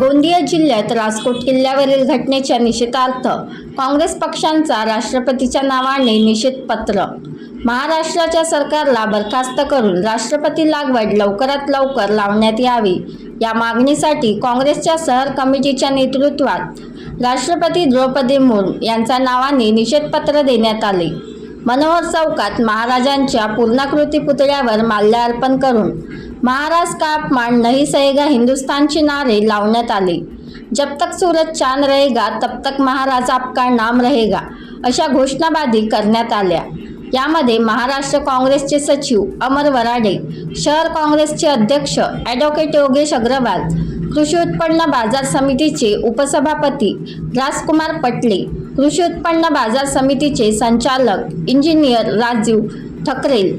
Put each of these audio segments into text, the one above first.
गोंदिया जिल्ह्यात राजकोट किल्ल्यावरील घटनेच्या निषेधार्थ काँग्रेस पक्षांचा राष्ट्रपतीच्या नावाने निषेधपत्र. महाराष्ट्राच्या सरकारला बरखास्त करून राष्ट्रपती लागवड लवकरात लवकर लावण्यात यावी या मागणीसाठी काँग्रेसच्या शहर कमिटीच्या नेतृत्वात राष्ट्रपती द्रौपदी मुर्मू यांच्या नावाने निषेधपत्र देण्यात आले. मनोहर चौकात महाराजांच्या पूर्णाकृती पुतळ्यावर माल्यार्पण करून महाराज काप अपमान नहीं सहेगा हिंदुस्तानची नारे लावण्यात आले. जब तक सूरज चांद रहेगा तब तक महाराज आपका नाम रहेगा अशा घोषणाबाजी करण्यात आल्या. यामध्ये महाराष्ट्र काँग्रेसचे सचिव अमर वराडे शहर काँग्रेसचे अध्यक्ष ॲडव्होकेट योगेश अग्रवाल कृषी उत्पन्न बाजार समितीचे उपसभापती राजकुमार पटले कृषी उत्पन्न बाजार समितीचे संचालक इंजिनियर राजीव ठकरेल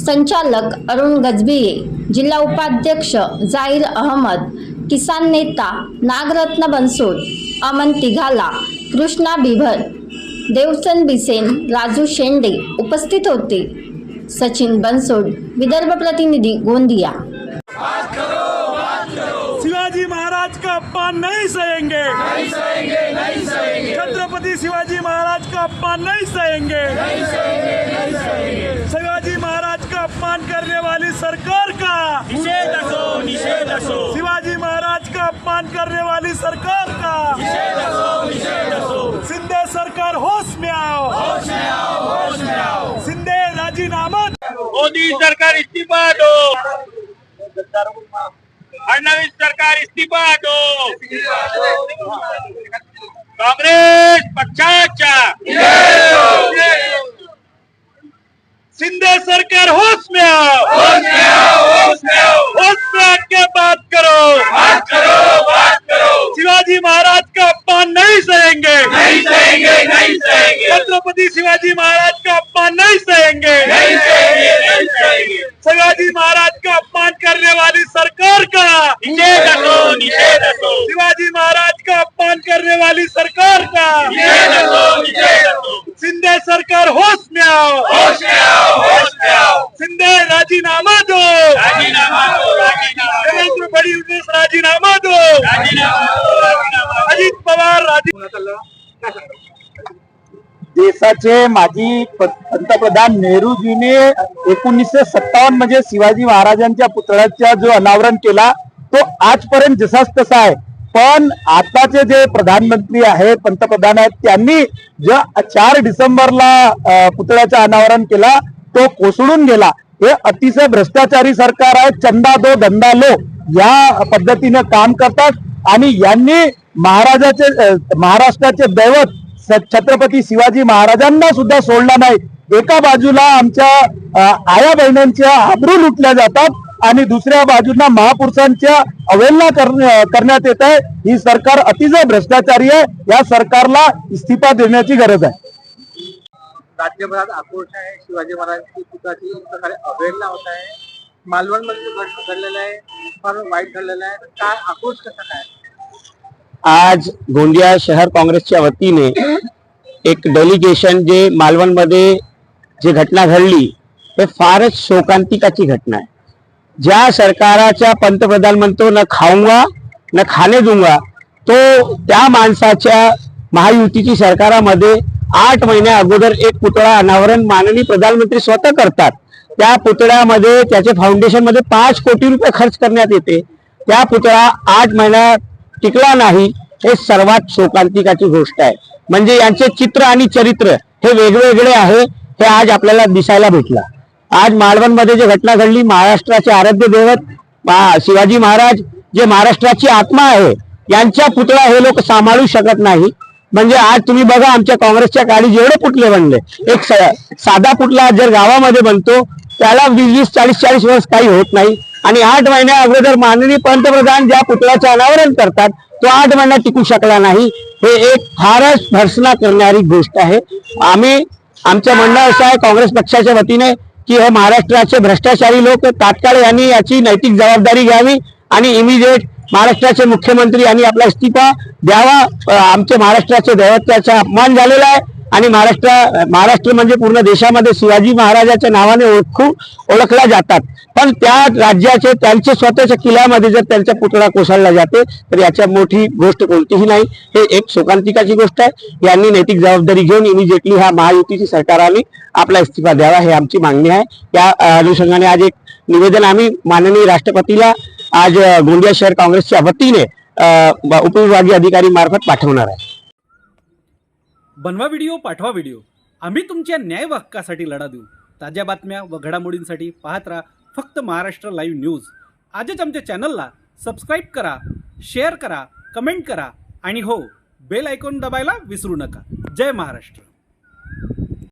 संचालक अरुण गजबिये जिल्हा उपाध्यक्ष जाहीर अहमद किसान नेता नागरत्न बनसोड अमन तिघाला कृष्णा बिभर देवचंद बिसेन राजू शेंडे उपस्थित होते. सचिन बनसोड विदर्भ प्रतिनिधी गोंदिया. शिवाजी महाराज का अपमान नहीं सहेंगे। नहीं सहेंगे नहीं सहेंगे। छत्रपति शिवाजी महाराज का अपमान नहीं सहेंगे। अपमान करने वाली सरकार का। निषेध असो निषेध असो। शिवाजी महाराज का अपमान करने वाली सरकार का। निषेध असो निषेध असो। सिंधे सरकार होश में आओ। होश में आओ होश में आओ। सिंधे राजीनामा मोदी सरकार इस्तीफा दो फडणवीस सरकार इस्तीफा दो काँग्रेस पक्षाच्या। सिंधे सरकार होश में आओ। होश में आओ होश में आओ। होश में आके बात करो। बात करो बात करो। शिवाजी महाराज का अपमान नहीं सहेंगे। नहीं सहेंगे नहीं सहेंगे। छत्रपति शिवाजी महाराज का अपमान नहीं सहेंगे। नहीं सहेंगे नहीं सहेंगे। शिवाजी महाराज का अपमान करने वाली सरकार का। निषेध असो निषेध असो शिवाजी महाराज का अपमान करने वाली सरकार का। निषेध असो राजीनामा दो। राजीनामा दो राजीनामा दो। देवेंद्र फडणवीस राजीनामा दो। अजित पवार राजी देशाचे माजी पंतप्रधान नेहरूजीने एकोणीसशे सत्तावन्नमध्ये शिवाजी महाराजांच्या पुतळ्याचा जो अनावरण केला तो आजपर्यंत जसाच तसा आहे. पण आताचे जे प्रधानमंत्री आहेत पंतप्रधान आहेत त्यांनी जो चार डिसेंबरला पुतळ्याचं अनावरण केला तो कोसळून गेला. हे अतिशय भ्रष्टाचारी सरकार आहे चंदा दो धंदा लो. या पद्धतीने काम करतात आणि यांनी महाराजाचे महाराष्ट्राचे दैवत छत्रपती शिवाजी महाराजांना सुद्धा सोडला नाही. एका बाजूला आमच्या आया बहिणींच्या आबरू लुटल्या जातात आणि दुसऱ्या बाजूला महापुरुषांच्या अवहेलना करण्यात येत आहे. ही सरकार अतिशय भ्रष्टाचारी आहे. या सरकारला इस्तिफा देण्याची गरज आहे. राज्यभरात आक्रोश आहे. शिवाजी महाराजांची पुतळ्याची एक प्रकारे अवहेलना होत आहे. मालवणमध्ये जो घडलेलं आहे फार वाईट घडलेलं आहे. काय आक्रोश कसा काय? आज गोंदिया शहर काँग्रेसच्या वतीने एक डेलिगेशन जे मालवणमध्ये जी घटना घडली हे फारच शोकांतिकाची घटना आहे. ज्या सरकाराच्या पंतप्रधान म्हणतो न खाऊंगा न खाणे दूंगा तो त्या माणसाच्या महायुतीची सरकारामध्ये आठ महिन्या अगोदर एक पुतळा अनावरण माननीय प्रधानमंत्री स्वतः करतात. त्या पुतळ्यामध्ये त्याचे फाउंडेशनमध्ये पाच कोटी रुपये खर्च करण्यात येते. त्या पुतळा आठ महिना टिकला नाही हे सर्वात शोकांतिकाची गोष्ट आहे. म्हणजे यांचे चित्र आणि चरित्र हे वेगवेगळे आहे हे आज आपल्याला दिसायला भेटलं. आज मालवणमध्ये जे घटना घडली महाराष्ट्राचे आराध्य दैवत शिवाजी महाराज जे महाराष्ट्राची आत्मा आहे यांच्या पुतळा हे लोक सांभाळू शकत नाही. म्हणजे आज तुम्ही बघा आमच्या काँग्रेसच्या काळी जेवढे पुटले बनले एक स- साधा पुटला जर गावामध्ये बनतो त्याला वीस वीस चाळीस चाळीस वर्ष काही होत नाही. आणि आठ महिन्या अगोदर माननीय पंतप्रधान ज्या पुतळ्याचं अनावरण करतात तो आठ महिना टिकू शकला नाही. हे एक फारच भर्सना करणारी गोष्ट आहे. आम्ही आमचं म्हणणं असं आहे काँग्रेस पक्षाच्या वतीने की हे महाराष्ट्राचे भ्रष्टाचारी लोक तात्काळ यांनी याची नैतिक जबाबदारी घ्यावी आणि इमिजिएट महाराष्ट्राचे मुख्यमंत्री यांनी आपला इस्तिफा द्यावा. आमच्या आमचे महाराष्ट्राचे दैवत्याचा अपमान झालेला आहे. आणि महाराष्ट्र महाराष्ट्र म्हणजे पूर्ण देशामध्ये शिवाजी महाराजाच्या नावाने ओळखू ओळखल्या जातात. पण त्या राज्याचे त्यांच्या स्वतःच्या किल्ल्यामध्ये जर त्यांचा पुतळा कोसळला जाते तर याच्या मोठी गोष्ट कोणतीही नाही. हे एक शोकांतिकाची गोष्ट आहे. यांनी नैतिक जबाबदारी घेऊन इमिजिएटली ह्या महायुतीची सरकाराने आपला इस्तिफा द्यावा हे आमची मागणी आहे. या अनुषंगाने आज एक निवेदन आम्ही माननीय राष्ट्रपतीला आज गोंदिया शहर काँग्रेसच्या वतीने उपविभागीय अधिकारी मार्फत पाठवणार आहे. बनवा व्हिडिओ पाठवा व्हिडिओ. आम्ही तुमच्या न्याय हक्कासाठी लढा देऊ. ताज्या बातम्या व घडामोडींसाठी पाहत राहा फक्त महाराष्ट्र लाईव्ह न्यूज. आजच आमच्या चॅनलला सबस्क्राईब करा शेअर करा कमेंट करा आणि हो बेल आयकॉन दबायला विसरू नका. जय महाराष्ट्र.